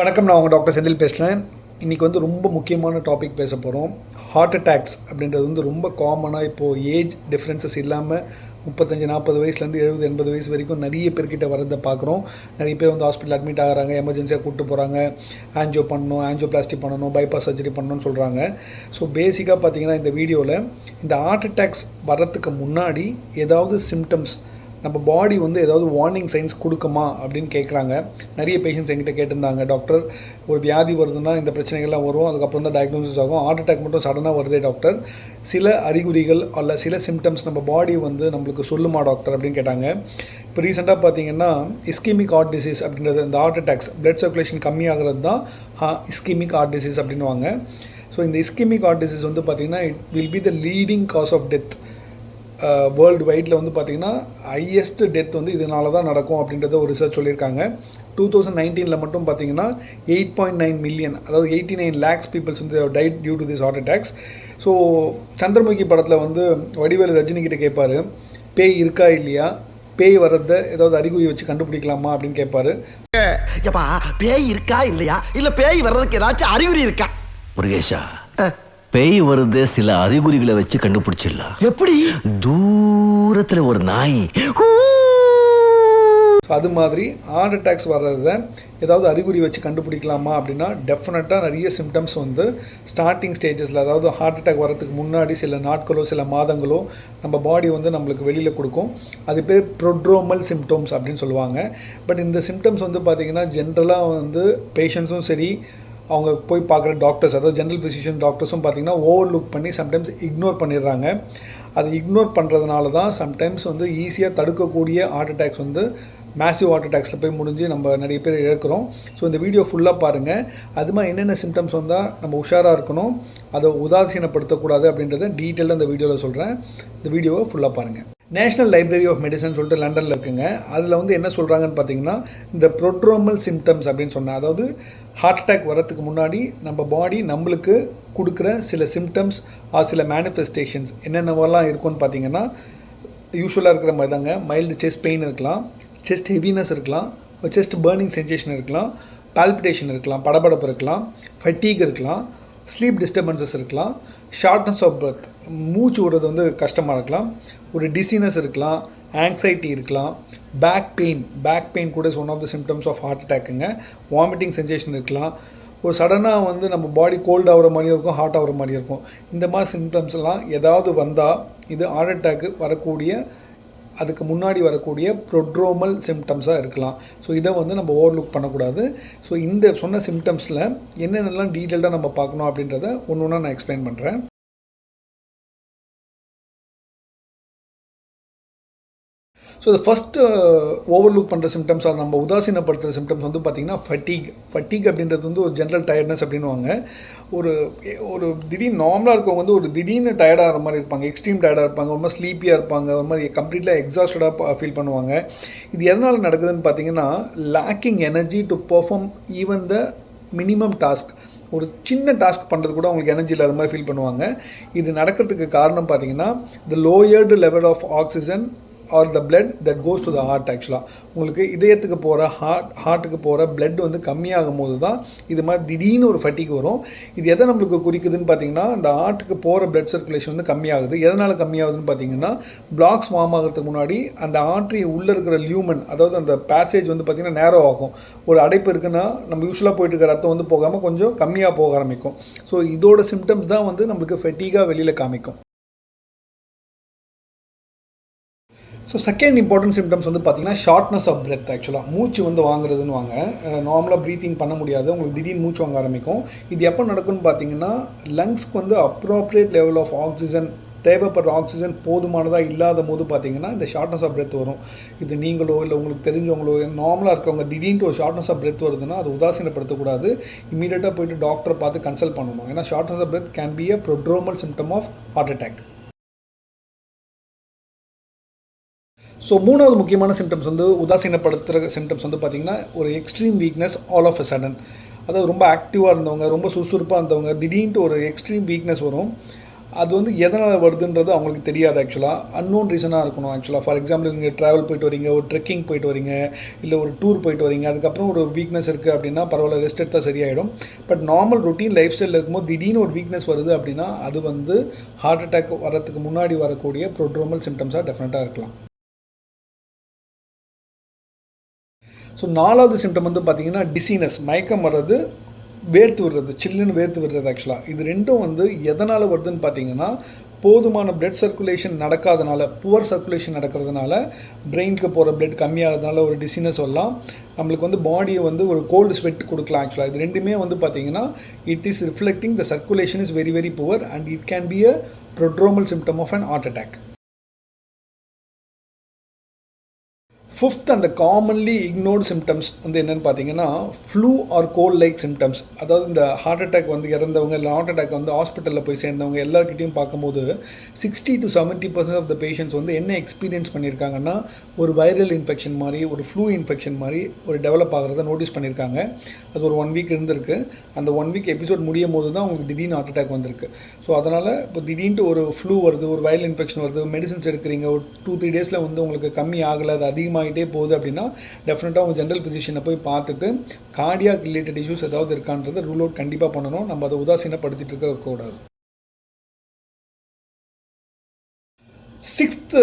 வணக்கம் நான் உங்கள் டாக்டர் செந்தில் பேசுகிறேன் இன்றைக்கி வந்து ரொம்ப முக்கியமான டாபிக் பேச போகிறோம் ஹார்ட் அட்டாக்ஸ் அப்படின்றது வந்து ரொம்ப காமனாக இப்போது ஏஜ் டிஃப்ரென்சஸ் இல்லாமல் முப்பத்தஞ்சு நாற்பது வயசுலேருந்து எழுபது எண்பது வயசு வரைக்கும் நிறைய பேர்கிட்ட வரதை பார்க்குறோம். நிறைய பேர் வந்து ஹாஸ்பிட்டல் அட்மிட் ஆகிறாங்க எமர்ஜென்சியாக கூப்பிட்டு போகிறாங்க ஆன்ஜியோ பண்ணணும் ஆன்ஜியோபிளாஸ்டி பண்ணணும் பைபாஸ் சர்ஜரி பண்ணணும்னு சொல்கிறாங்க ஸோ பேசிக்காக பார்த்தீங்கன்னா இந்த வீடியோவில் இந்த ஹார்ட் அட்டாக்ஸ் வர்றதுக்கு முன்னாடி ஏதாவது சிம்டம்ஸ் நம்ம பாடி வந்து ஏதாவது வார்னிங் சைன்ஸ் கொடுக்குமா அப்படின்னு கேட்குறாங்க நிறைய பேஷண்ட்ஸ் என்கிட்ட கேட்டிருந்தாங்க. டாக்டர் ஒரு வியாதி வருதுன்னா இந்த பிரச்சனைகள்லாம் வரும். அதுக்கப்புறம் தான் டயக்னோசிஸ் ஆகும். ஹார்ட் அட்டாக் மட்டும் சடனாக வருதே டாக்டர் சில அறிகுறிகள் அல்ல சில சிம்டம்ஸ் நம்ம பாடி வந்து நம்மளுக்கு சொல்லுமா டாக்டர் அப்படின்னு கேட்டாங்க. இப்போ ரீசெண்டாக பார்த்தீங்கன்னா இஸ்கிமிக் ஹார்ட் டிசீஸ் அப்படின்றது இந்த ஹார்ட் அட்டாக்ஸ் பிளட் சர்க்குலேஷன் கம்மியாகிறது தான் இஸ்கிமிக் ஹார்ட் டிசீஸ் அப்படின்வாங்க ஸோ இந்த இஸ்கிமிக் ஹார்ட் டிசீஸ் வந்து பார்த்திங்கன்னா it will be the leading cause of death world வைடில் வந்து பார்த்திங்கன்னா ஹையஸ்ட் டெத் வந்து இதனால தான் நடக்கும் அப்படின்றத ஒரு ரிசர்ச் சொல்லியிருக்காங்க. டூ தௌசண்ட் நைன்டீனில் மட்டும் பார்த்தீங்கன்னா எயிட் பாயிண்ட் நைன் மில்லியன் அதாவது எயிட்டி நைன் லேக்ஸ் பீப்புள்ஸ் வந்து died due to this heart attacks so Chandramukhi படத்தில் வந்து வடிவேலு ரஜினி கிட்ட கேட்பாரு பேய் இருக்கா இல்லையா? பேய் வர்றத ஏதாவது அறிகுறி வச்சு கண்டுபிடிக்கலாமா? அப்படின்னு கேட்பாரு ஏப்பா பேய் இருக்கா இல்லையா? இல்ல பேய் வர்றதுக்கு ஏதாச்சும் அறிகுறி இருக்கா? முருகேஷா பேய் வருது சில அறிகுறிகளை வச்சு கண்டுபிடிச்சிடலாம். எப்படி? தூரத்துல ஒரு நாய். அது மாதிரி ஹார்ட் அட்டாக்ஸ் வர்றத ஏதாவது அறிகுறி வச்சு கண்டுபிடிக்கலாமா அப்படின்னா டெஃபினட்டாக நிறைய சிம்டம்ஸ் வந்து ஸ்டார்டிங் ஸ்டேஜஸில் அதாவது ஹார்ட் அட்டாக் வரதுக்கு முன்னாடி சில நாட்களோ சில மாதங்களோ நம்ம பாடி வந்து நம்மளுக்கு வெளியில் கொடுக்கும். அது பேர் ப்ரொட்ரோமல் சிம்டம்ஸ் அப்படின்னு சொல்லுவாங்க. பட் இந்த சிம்டம்ஸ் வந்து பார்த்திங்கன்னா ஜென்ரலாக வந்து பேஷண்ட்ஸும் சரி அவங்க போய் பார்க்குற டாக்டர்ஸ் அதாவது ஜென்ரல் ஃபிசிஷியன் டாக்டர்ஸும் பார்த்தீங்கன்னா ஓவர் லுக் பண்ணி சம்டைம்ஸ் இக்னோர் பண்ணிடுறாங்க. அதை இக்னோர் பண்ணுறதுனால தான் சம்டைம்ஸ் வந்து ஈஸியாக தடுக்கக்கூடிய ஹார்ட் அட்டாக்ஸ் வந்து மேசிவ் ஹார்ட் அட்டாக்ஸில் போய் முடிஞ்சு நம்ம நிறைய பேர் இழக்கிறோம். ஸோ இந்த வீடியோ ஃபுல்லாக பாருங்கள் அது மாதிரி என்னென்ன சிம்டம்ஸ் வந்தால் நம்ம உஷாராக இருக்கணும். அதை உதாசீனப்படுத்தக்கூடாது அப்படின்றத டீட்டெயிலாக இந்த வீடியோவில் சொல்கிறேன் இந்த வீடியோவை ஃபுல்லாக பாருங்கள் நேஷ்னல் லைப்ரரி ஆஃப் மெடிசன் சொல்லிட்டு லண்டனில் இருக்குங்க. அதில் வந்து என்ன சொல்கிறாங்கன்னு பார்த்தீங்கன்னா இந்த ப்ரோட்ரோமல் சிம்டம்ஸ் அப்படின்னு சொன்னால் அதாவது ஹார்ட் அட்டாக் வரத்துக்கு முன்னாடி நம்ம பாடி நம்மளுக்கு கொடுக்குற சில சிம்டம்ஸ் ஆர் சில மேனிஃபெஸ்டேஷன்ஸ் என்னென்னவெல்லாம் இருக்கும்னு பார்த்தீங்கன்னா யூஸ்வலாக இருக்கிற மாதிரி தாங்க மைல்டு செஸ்ட் பெயின் இருக்கலாம் செஸ்ட் ஹெவினஸ் இருக்கலாம் செஸ்ட் பேர்னிங் சென்சேஷன் இருக்கலாம் பால்பிட்டேஷன் இருக்கலாம் படபடப்பு இருக்கலாம் ஃபட்டீக் இருக்கலாம் ஸ்லீப் டிஸ்டர்பன்சஸ் இருக்கலாம் ஷார்ட்னஸ் ஆஃப் பர்த் மூச்சு விடுறது வந்து கஷ்டமாக இருக்கலாம். ஒரு டிசீனஸ் இருக்கலாம். ஆங்ஸைட்டி இருக்கலாம். பேக் பெயின் பேக் பெயின் கூட is one of the symptoms of heart அட்டாக்குங்க vomiting sensation இருக்கலாம். ஒரு சடனாக வந்து நம்ம பாடி கோல்ட் ஆகிற மாதிரியும் இருக்கும் ஹாட் ஆகிற மாதிரியும் இருக்கும். இந்த மாதிரி சிம்டம்ஸ் எல்லாம் ஏதாவது வந்தால் இது ஹார்ட் அட்டாக்கு வரக்கூடிய அதுக்கு முன்னாடி வரக்கூடிய ப்ரொட்ரோமல் சிம்டம்ஸாக இருக்கலாம். ஸோ இதை வந்து நம்ம ஓவர்லுக் பண்ணக்கூடாது. ஸோ இந்த சொன்ன சிம்டம்ஸில் என்னென்னலாம் டீட்டெயில்டாக நம்ம பார்க்கணும் அப்படின்றத ஒன்று ஒன்றா நான் எக்ஸ்பிளைன் பண்ணுறேன் ஸோ இது ஃபஸ்ட்டு ஓவர்லுக் பண்ணுற சிம்டம்ஸ் அது நம்ம உதாசீனப்படுத்துகிற சிம்டம்ஸ் வந்து பார்த்திங்கன்னா ஃபட்டீக் ஃபட்டீக் அப்படின்றது வந்து ஒரு ஜென்ரல் டயர்ட்னஸ் அப்படின்வாங்க ஒரு ஒரு திடீர்னு நார்மலாக இருக்கவங்க வந்து ஒரு திடீர்னு டயர்டாகிற மாதிரி இருப்பாங்க. எக்ஸ்ட்ரீம் டயர்டாக இருப்பாங்க. ஒரு மாதிரி ஸ்லீப்பியாக இருப்பாங்க. ஒரு மாதிரி கம்ப்ளீட்டாக எக்ஸாஸ்டடாக ஃபீல் பண்ணுவாங்க. இது எதனால் நடக்குதுன்னு பார்த்தீங்கன்னா lacking energy to perform even the minimum task ஒரு சின்ன டாஸ்க் பண்ணுறது கூட அவங்களுக்கு எனர்ஜி இல்லாத மாதிரி ஃபீல் பண்ணுவாங்க. இது நடக்கிறதுக்கு காரணம் பார்த்தீங்கன்னா the lowered level of oxygen or the blood that goes to the heart ஆக்சுவலாக உங்களுக்கு இதயத்துக்கு போகிற ஹார்ட் ஹார்ட்டுக்கு போகிற பிளட் வந்து கம்மியாகும் போது தான் இது மாதிரி திடீர்னு ஒரு ஃபட்டிக்கு வரும். இது எதை நம்மளுக்கு குறிக்குதுன்னு பார்த்தீங்கன்னா இந்த ஹார்ட்டுக்கு போகிற பிளட் சர்க்குலேஷன் வந்து கம்மியாகுது. எதனால் கம்மியாகுதுன்னு பார்த்தீங்கன்னா பிளாக்ஸ் ஃபார்ம் ஆகிறதுக்கு முன்னாடி அந்த ஆட்ரி உள்ளே இருக்கிற லியூமன் அதாவது அந்த பேசேஜ் வந்து பார்த்திங்கன்னா நேரோ ஆகும். ஒரு அடைப்பு இருக்குன்னா நம்ம யூஸ்வலாக போயிட்டு இருக்கிற ரத்தம் வந்து போகாமல் கொஞ்சம் கம்மியாக போக ஆரம்பிக்கும். ஸோ இதோட சிம்டம்ஸ் தான் வந்து நம்மளுக்கு ஃபெட்டிகாக வெளியில் காமிக்கும். ஸோ செகண்ட் இம்பார்ட்டன்ட் சிம்டம்ஸ் வந்து பார்த்தீங்கன்னா ஷார்ட்னஸ் ஆஃப் பிரெத் ஆக்சுவலாக மூச்சு வந்து வாங்குறதுன்னு வாங்க நார்மலாக ப்ரீத்திங் பண்ண முடியாது. உங்களுக்கு திடீர்னு மூச்சு வாங்க ஆரம்பிக்கும். இது எப்போ நடக்கும்னு பார்த்தீங்கன்னா லங்ஸ்க்கு வந்து அப்ரோப்ரியேட் லெவல் ஆஃப் ஆக்சிஜன் தேவைப்படுற ஆக்சிஜன் போதுமானதாக இல்லாத போது பார்த்தீங்கன்னா இந்த ஷார்ட்னஸ் ஆஃப் பிரெத் வரும். இது நீங்களோ இல்லை உங்களுக்கு தெரிஞ்சவங்களோ நார்மலாக இருக்கவங்க திடீர்னு ஒரு ஷார்ட்னஸ் ஆஃப் பிரெத் வருதுன்னா அது உதாசீனப்படுத்தக்கூடாது. இமீடியட்டாக போயிட்டு டாக்டரை பார்த்து கன்சல்ட் பண்ணணும். ஏன்னா shortness of breath can be a prodromal symptom of heart attack so மூணாவது முக்கியமான சிம்டம்ஸ் வந்து உதாசீனப்படுத்துகிற சிம்டம்ஸ் வந்து பார்த்திங்கன்னா ஒரு extreme weakness all of a sudden அதாவது ரொம்ப ஆக்டிவாக இருந்தவங்க ரொம்ப சுறுசுறுப்பாக இருந்தவங்க திடீர்னு ஒரு எக்ஸ்ட்ரீம் வீக்னஸ் வரும். அது வந்து எதனால் வருதுன்றது அவங்களுக்கு தெரியாது ஆக்சுவலாக அன்னோன் ரீசனாக இருக்கணும் ஆக்சுவலாக ஃபார் எக்ஸாம்பிள் நீங்கள் ட்ராவல் போயிட்டு வரீங்க ஒரு ட்ரெக்கிங் போயிட்டு வரீங்க இல்லை ஒரு டூர் போயிட்டு வரீங்க அதுக்கப்புறம் ஒரு வீக்னஸ் இருக்குது அப்படின்னா பரவாயில்ல ரெஸ்ட் எடுத்தால் சரியாயிடும். பட் நார்மல் ரொட்டீன் லைஃப் ஸ்டைலில் இருக்கும்போது திடீர்னு ஒரு வீக்னஸ் வருது அப்படின்னா அது வந்து ஹார்ட் அட்டாக் வரத்துக்கு முன்னாடி வரக்கூடிய ப்ரோட்ரோமல் சிம்டம்ஸாக டெஃபினட்டாக இருக்கலாம். ஸோ நாலாவது சிம்டம் வந்து பார்த்தீங்கன்னா டிசீனஸ் மயக்கம் வர்றது வேர்த்து விடுறது சில்லுன்னு வேர்த்து விடுறது ஆக்சுவலாக இது ரெண்டும் வந்து எதனால் வருதுன்னு பார்த்தீங்கன்னா போதுமான பிளட் சர்க்குலேஷன் நடக்காதனால புவர் சர்க்குலேஷன் நடக்கிறதுனால பிரெயினுக்கு போகிற பிளட் கம்மியாகிறதுனால ஒரு டிசீனஸ் சொல்லலாம் நம்மளுக்கு வந்து பாடியை வந்து ஒரு கோல்டு ஸ்வெட் கொடுக்கலாம் ஆக்சுவலாக இது ரெண்டுமே வந்து பார்த்தீங்கன்னா it is reflecting the circulation is very very poor and it can be a prodromal symptom of an heart attack fifth அந்த காமன்லி இக்னோர்டு சிம்டம்ஸ் வந்து என்னென்னு பார்த்தீங்கன்னா flu or cold like symptoms அதாவது இந்த ஹார்ட் அட்டாக் வந்து இறந்தவங்க இல்லை heart attack வந்து ஹாஸ்பிட்டலில் போய் சேர்ந்தவங்க எல்லாருக்கிட்டையும் பார்க்கும்போது sixty to seventy percent of the patients வந்து என்ன எக்ஸ்பீரியன்ஸ் பண்ணியிருக்காங்கன்னா ஒரு வைரல் இன்ஃபெக்ஷன் மாதிரி ஒரு ஃப்ளூ இன்ஃபெக்ஷன் மாதிரி ஒரு டெவலப் ஆகிறத நோட்டீஸ் பண்ணியிருக்காங்க அது ஒரு ஒன் வீக் இருந்திருக்கு. அந்த ஒன் வீக் எபிசோட் முடியும் போது தான் உங்களுக்கு திடீர்னு ஹார்ட் அட்டாக் வந்திருக்கு. ஸோ அதனால் இப்போ திடீர்னு ஒரு ஃப்ளூ வருது ஒரு வைரல் இன்ஃபெக்ஷன் வருது மெடிசன்ஸ் எடுக்கிறீங்க ஒரு டூ த்ரீ டேஸில் வந்து உங்களுக்கு கம்மி ஆகலை அது அதிகமாகிட்டே போகுது அப்படின்னா டெஃபினட்டாக உங்கள் ஜென்ரல் ஃபிசிஷியனை போய் பார்த்துட்டு கார்டியாக் ரிலேட்டட் இஷ்யூஸ் ஏதாவது இருக்கான்றதை ரூல் அவுட் கண்டிப்பாக பண்ணணும். நம்ம அதை உதாசீனப்படுத்திட்டு இருக்கக்கூடாது சிக்ஸ்த்து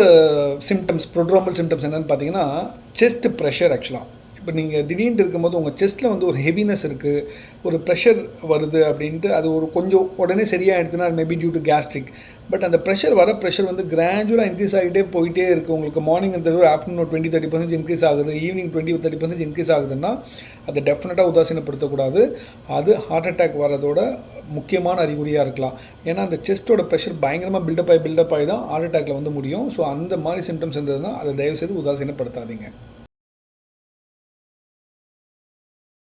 சிம்டம்ஸ் ப்ரொட்ரோமல் சிம்டம்ஸ் என்னென்னு பார்த்தீங்கன்னா செஸ்ட் ப்ரெஷர் ஆக்சுவலாக இப்போ நீங்கள் திடீர்னு இருக்கும்போது உங்கள் செஸ்ட்டில் வந்து ஒரு ஹெவினஸ் இருக்குது ஒரு ப்ரெஷர் வருது அப்படின்ட்டு அது ஒரு கொஞ்சம் உடனே சரியாகிடுதுன்னா maybe due to gastric but அந்த ப்ரெஷர் வர ப்ரெஷர் வந்து கிராஜுவலாக இன்க்ரீஸ் ஆகிட்டே போயிட்டே இருக்குது உங்களுக்கு மார்னிங் அந்த ஒரு afternoon twenty thirty percent increase ஆகுது evening twenty thirty percent increase ஆகுதுன்னா அதை டெஃபினட்டாக உதாசீனப்படுத்தக்கூடாது. அது ஹார்ட் அட்டாக் வரதோட முக்கியமான அறிகுறியாக இருக்கலாம். ஏன்னா அந்த செஸ்ட்டோட ப்ரெஷர் பயங்கரமாக பில்டப் ஆகி பில்டப் ஆகி தான் ஹார்ட் அட்டாக்ல வந்து முடியும். ஸோ அந்த மாதிரி சிம்டம்ஸ் இருந்ததுன்னா அதை தயவுசெய்து உதாசீனப்படுத்தாதீங்க.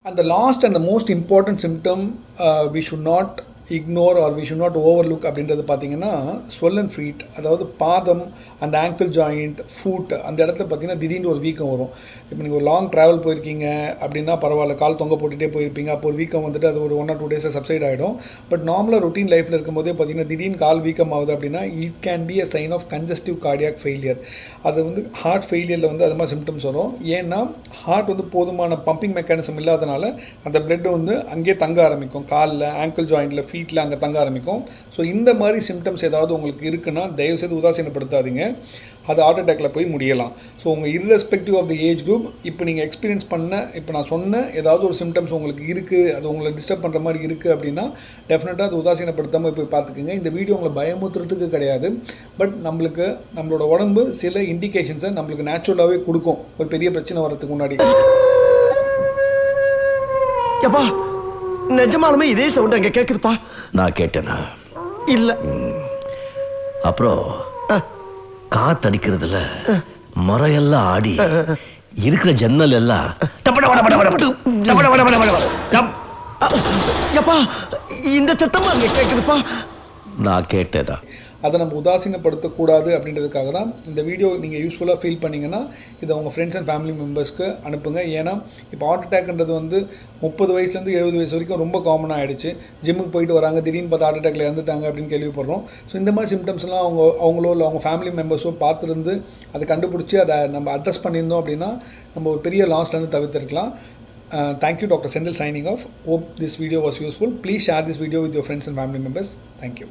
And the last and the most important symptom uh, we should not ignore or we should not overlook அப்படின்றது பார்த்தீங்கன்னா ஸ்வெல்லன் ஃபீட் அதாவது பாதம் அந்த ஆங்கிள் ஜாயிண்ட் ஃபூட் அந்த இடத்துல பார்த்தீங்கன்னா திடீர்னு ஒரு வீக்கம் வரும். இப்போ நீங்கள் ஒரு லாங் ட்ராவல் போயிருக்கீங்க அப்படின்னா பரவாயில்ல கால் தொங்க போட்டுகிட்டே போயிருப்பீங்க அப்போ ஒரு வீக்கம் வந்துட்டு அது ஒரு ஒன் ஆர் டூ டேஸில் சப்சைட் ஆகிடும் பட் நார்மலாக ரொட்டீன் லைஃப்பில் இருக்கும்போதே பார்த்தீங்கன்னா திடீர்னு கால் வீக்கம் ஆகுது அப்படின்னா it can be a sign of congestive cardiac failure அது வந்து ஹார்ட் ஃபெயிலியரில் வந்து அது மாதிரி சிம்டம்ஸ் வரும். ஏன்னா ஹார்ட் வந்து போதுமான பம்பிங் மெக்கானிசம் இல்லாதனால அந்த பிளட் வந்து அங்கேயே தங்க ஆரம்பிக்கும். காலில் ஆங்கிள் ஜாயிண்டில் ஃபீட்டில் அங்கே தங்க ஆரம்பிக்கும். ஸோ இந்த மாதிரி சிம்டம்ஸ் ஏதாவது உங்களுக்கு இருக்குன்னா தயவுசெய்து உதாசீனப்படுத்தாதீங்க. அது ஹார்ட் அட்டாக்ல போய் முடியலாம். ஸோ உங்கள் irrespective of the age group இப்போ நீங்கள் எக்ஸ்பீரியன்ஸ் பண்ண இப்போ நான் சொன்ன ஏதாவது ஒரு சிம்டம்ஸ் உங்களுக்கு இருக்குது அது உங்களை டிஸ்டர்ப் பண்ணுற மாதிரி இருக்குது அப்படின்னா டெஃபினட்டாக அது உதாசீனப்படுத்தாமல் போய் பார்த்துக்குங்க. இந்த வீடியோ உங்களை பயமுத்துறதுக்கு கிடையாது. பட் நம்மளுக்கு நம்மளோட உடம்பு சில இண்டிகேஷன்ஸை நம்மளுக்கு நேச்சுரலாகவே கொடுக்கும். ஒரு பெரிய பிரச்சனை வர்றதுக்கு முன்னாடி. எப்பா நிஜமாலுமே இதே சவுண்ட் அங்க கேக்குதுப்பா. நான் கேட்டேனா? இல்ல. அப்புறம் காத்தடிக்கிறதுல மரம் எல்லாம் ஆடி இருக்கிற ஜன்னல் எல்லாம் இந்த சத்தமா அங்க கேக்குதுப்பா. நான் கேட்டேனா? அதை நம்ம உதாசீனப்படுத்தக்கூடாது அப்படின்றதுக்காக தான் இந்த வீடியோ நீங்கள் யூஸ்ஃபுல்லாக ஃபீல் பண்ணிங்கன்னா இதை உங்கள் ஃப்ரெண்ட்ஸ் அண்ட் ஃபேமிலி மெம்பர்ஸ்க்கு அனுப்புங்க. ஏன்னா இப்போ ஹார்ட் அட்டாக்ன்றது வந்து முப்பது வயசுலேருந்து எழுபது வயசு வரைக்கும் ரொம்ப காமனாக ஆகிடுச்சு ஜிம்முக்கு போயிட்டு வராங்க திடீர்னு பார்த்து ஹார்ட் அட்டாக்ல இறந்துட்டாங்க அப்படின்னு கேள்விப்படுறோம். ஸோ இந்த மாதிரி சிம்டம்ஸ்லாம் அவங்க அவங்களோ இல்லை அவங்க ஃபேமிலி மெம்பர்ஸோ பார்த்துருந்து அதை கண்டுபிடிச்சி அதை நம்ம அட்ரஸ் பண்ணியிருந்தோம் அப்படின்னா நம்ம ஒரு பெரிய லாஸ்லேருந்து தவிர்த்திருக்கலாம். Thank you doctor Senthil signing off hope this video was useful please share this video with your friends and family members thank you